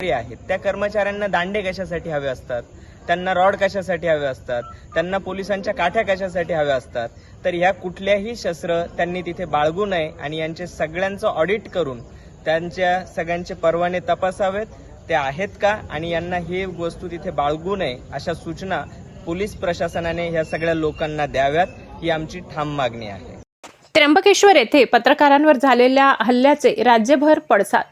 कर्मचारी आहेत. त्या कर्मचाऱ्यांना दांडे कशासाठी हवे असतात? त्यांना रॉड कशासाठी हवे असतात? त्यांना पोलिसांच्या काठ्या कशासाठी हव्या असतात? तर ह्या कुठल्याही शस्त्र त्यांनी तिथे बाळगू नये आणि यांचे सगळ्यांचं ऑडिट करून त्यांच्या सगळ्यांचे परवाने तपासावेत. ते आहेत का? आणि यांना ही वस्तू तिथे बाळगू नये अशा सूचना पोलीस प्रशासनाने ह्या सगळ्या लोकांना द्याव्यात ही आमची ठाम मागणी आहे. त्र्यंबकेश्वर येथे पत्रकारांवर झालेल्या हल्ल्याचे राज्यभर पडसाद.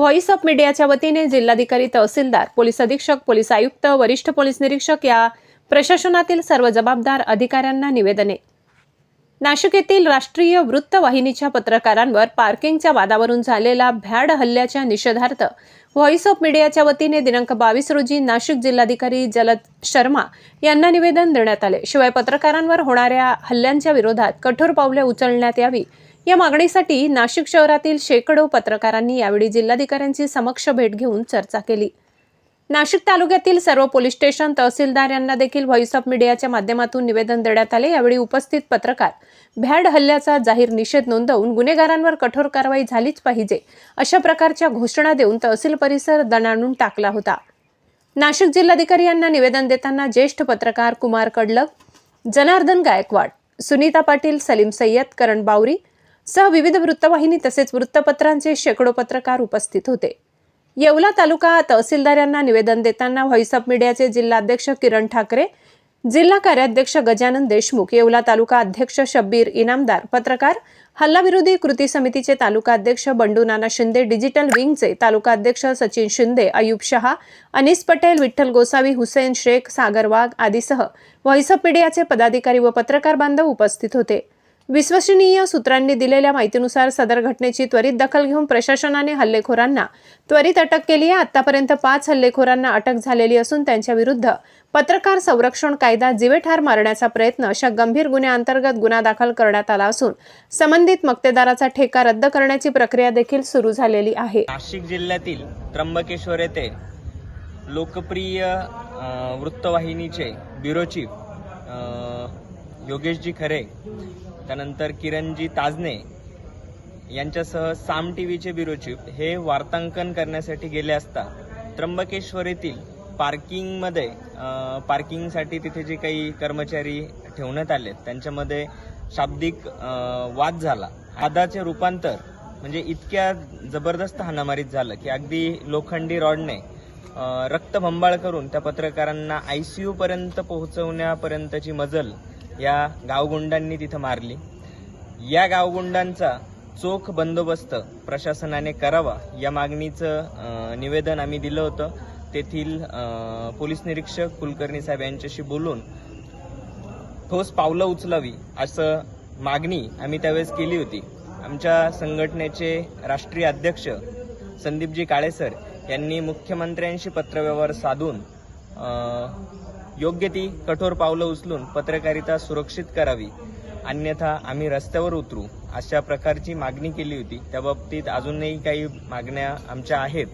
व्हॉइस ऑफ मीडियाच्या वतीने जिल्हाधिकारी तहसीलदार पोलीस अधीक्षक पोलीस आयुक्त वरिष्ठ पोलीस निरीक्षक या प्रशासनातील सर्व जबाबदार अधिकाऱ्यांना निवेदने. नाशिक येथील राष्ट्रीय वृत्तवाहिनीच्या पत्रकारांवर पार्किंगच्या वादावरून झालेला भ्याड हल्ल्याच्या निषेधार्थ व्हॉइस ऑफ मीडियाच्या वतीने दिनांक बावीस रोजी नाशिक जिल्हाधिकारी जलद शर्मा यांना निवेदन देण्यात आले. शिवाय पत्रकारांवर होणाऱ्या हल्ल्यांच्या विरोधात कठोर पावले उचलण्यात यावी या मागणीसाठी नाशिक शहरातील शेकडो पत्रकारांनी यावेळी जिल्हाधिकाऱ्यांची समक्ष भेट घेऊन चर्चा केली. नाशिक तालुक्यातील सर्व पोलीस स्टेशन तहसीलदार यांना देखील व्हॉइस ऑफ मीडियाच्या माध्यमातून निवेदन देण्यात आले. यावेळी उपस्थित पत्रकार भ्याड हल्ल्याचा जाहीर निषेध नोंदवून गुन्हेगारांवर कठोर कारवाई झालीच पाहिजे अशा प्रकारच्या घोषणा देऊन तहसील परिसर दणाणून टाकला होता. नाशिक जिल्हाधिकारी यांना निवेदन देताना ज्येष्ठ पत्रकार कुमार कडलक जनार्दन गायकवाड सुनीता पाटील सलीम सय्यद करण बावरी सह विविध वृत्तवाहिनी तसेच वृत्तपत्रांचे शेकडो पत्रकार उपस्थित होते. येवला तालुका तहसीलदार यांना निवेदन देताना व्हॉइस ऑफ मीडियाचे जिल्हाध्यक्ष किरण ठाकरे जिल्हा कार्याध्यक्ष गजानन देशमुख येवला तालुका अध्यक्ष शब्बीर इनामदार पत्रकार हल्लाविरोधी कृती समितीचे तालुका अध्यक्ष बंडू नाना शिंदे डिजिटल विंगचे तालुका अध्यक्ष सचिन शिंदे अयूब शहा अनिस पटेल विठ्ठल गोसावी हुसेन शेख सागर वाघ आदीसह व्हॉइस ऑफ मीडियाचे पदाधिकारी व पत्रकार बांधव उपस्थित होते. विश्वसनीय सूत्रांनी दिलेल्या माहितीनुसार सदर घटनेची त्वरित दखल घेऊन प्रशासनाने हल्लेखोरांना त्वरित अटक केली आहे. आतापर्यंत पाच हल्लेखोरांना अटक झालेली असून त्यांच्या विरुद्ध पत्रकार संरक्षण कायदा जिवेठार मारण्याचा प्रयत्न अशा गंभीर गुन्ह्याअंतर्गत गुन्हा दाखल करण्यात आला असून संबंधित मक्तेदाराचा ठेका रद्द करण्याची प्रक्रिया देखील सुरू झालेली आहे. नाशिक जिल्ह्यातील त्र्यंबकेश्वर येथे लोकप्रिय वृत्तवाहिनीचे ब्युरो चीफ योगेशजी खरे त्यानंतर किरणजी ताजने यांच्यासह साम टी व्हीचे बिरोचिप हे वार्तांकन करण्यासाठी गेले असता त्र्यंबकेश्वर येथील पार्किंगमध्ये पार्किंगसाठी तिथे जे काही कर्मचारी ठेवण्यात आले त्यांच्यामध्ये शाब्दिक वाद झाला. वादाचे रूपांतर म्हणजे इतक्या जबरदस्त हाणामारीत झालं की अगदी लोखंडी रॉडने रक्तभंबाळ करून त्या पत्रकारांना आय सी पर्यंत पोहोचवण्यापर्यंतची मजल या गावगुंडांनी तिथं मारली. या गावगुंडांचा चोख बंदोबस्त प्रशासनाने करावा या मागणीचं निवेदन आम्ही दिलं होतं. तेथील पोलीस निरीक्षक कुलकर्णी साहेब यांच्याशी बोलून ठोस पावलं उचलावी असं मागणी आम्ही त्यावेळेस केली होती. आमच्या संघटनेचे राष्ट्रीय अध्यक्ष संदीपजी काळेसर यांनी मुख्यमंत्र्यांशी पत्रव्यवहार साधून योग्य ती कठोर पावलं उचलून पत्रकारिता सुरक्षित करावी. अन्यथा आम्ही रस्त्यावर उतरू अशा प्रकारची मागणी केली होती. त्या बाबतीत अजूनही काही मागण्या आमच्या आहेत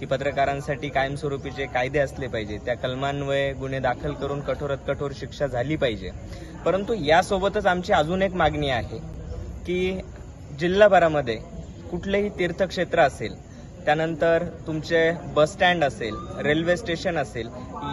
की पत्रकारांसाठी कायमस्वरूपीचे कायदे असले पाहिजे. त्या कलमान्वये गुन्हे दाखल करून कठोरात कठोर शिक्षा झाली पाहिजे. परंतु यासोबतच आमची अजून एक मागणी आहे की जिल्हाभरामध्ये कुठलेही तीर्थक्षेत्र असेल त्यानंतर तुमचे बस स्टँड असेल रेल्वे स्टेशन असेल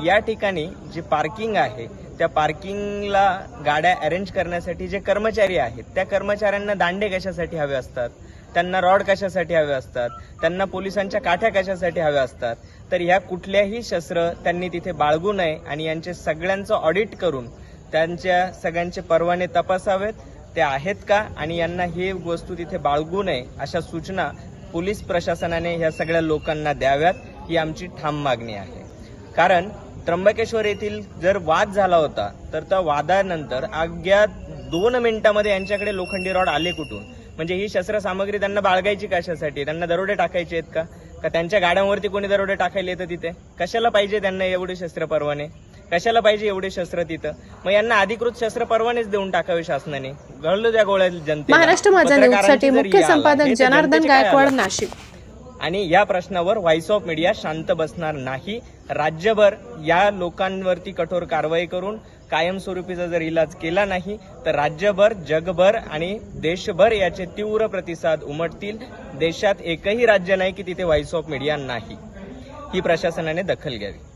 या ठिकाणी जी पार्किंग आहे त्या पार्किंगला गाड्या अरेंज करण्यासाठी जे कर्मचारी आहेत त्या कर्मचाऱ्यांना दांडे कशासाठी हवे असतात? त्यांना रॉड कशासाठी हवे असतात? त्यांना पोलिसांच्या काठ्या कशासाठी हव्या असतात? तर ह्या कुठल्याही शस्त्र त्यांनी तिथे बाळगू नये आणि यांचे सगळ्यांचं ऑडिट करून त्यांच्या सगळ्यांचे परवाने तपासावेत. ते आहेत का? आणि यांना ही वस्तू तिथे बाळगू नये अशा सूचना पोलीस प्रशासनाने ह्या सगळ्या लोकांना द्याव्यात ही आमची ठाम मागणी आहे. कारण त्र्यंबकेश्वर येथील जर वाद झाला होता तर त्या वादानंतर अज्ञा दोन मिनिटामध्ये यांच्याकडे लोखंडी रॉड आले कुठून? म्हणजे ही शस्त्रसामग्री त्यांना बाळगायची कशासाठी? त्यांना दरोडे टाकायचे आहेत का? का त्यांच्या गाड्यांवरती कोणी दरोडे टाकायला येतं तिथे? कशाला पाहिजे त्यांना एवढे शस्त्र परवाने कशाला पाहिजे एवढे शस्त्र तिथं? मग यांना अधिकृत शस्त्र परवानेच देऊन टाकावे शासनाने. घडलो त्या गोळ्या जनतेला. महाराष्ट्र माझा न्यूजसाठी मुख्य संपादक जनार्दन गायकवाड? नाशिक. आणि या प्रश्नावर व्हॉइस ऑफ मीडिया शांत बसणार नाही. राज्यभर या लोकांवरती कठोर कारवाई करून कायमस्वरूपीचा जर इलाज केला नाही तर राज्यभर जगभर आणि देशभर याचे तीव्र प्रतिसाद उमटतील. देशात एकही राज्य नाही की तिथे व्हॉइस ऑफ मीडिया नाही. ही प्रशासनाने दखल घ्यावी.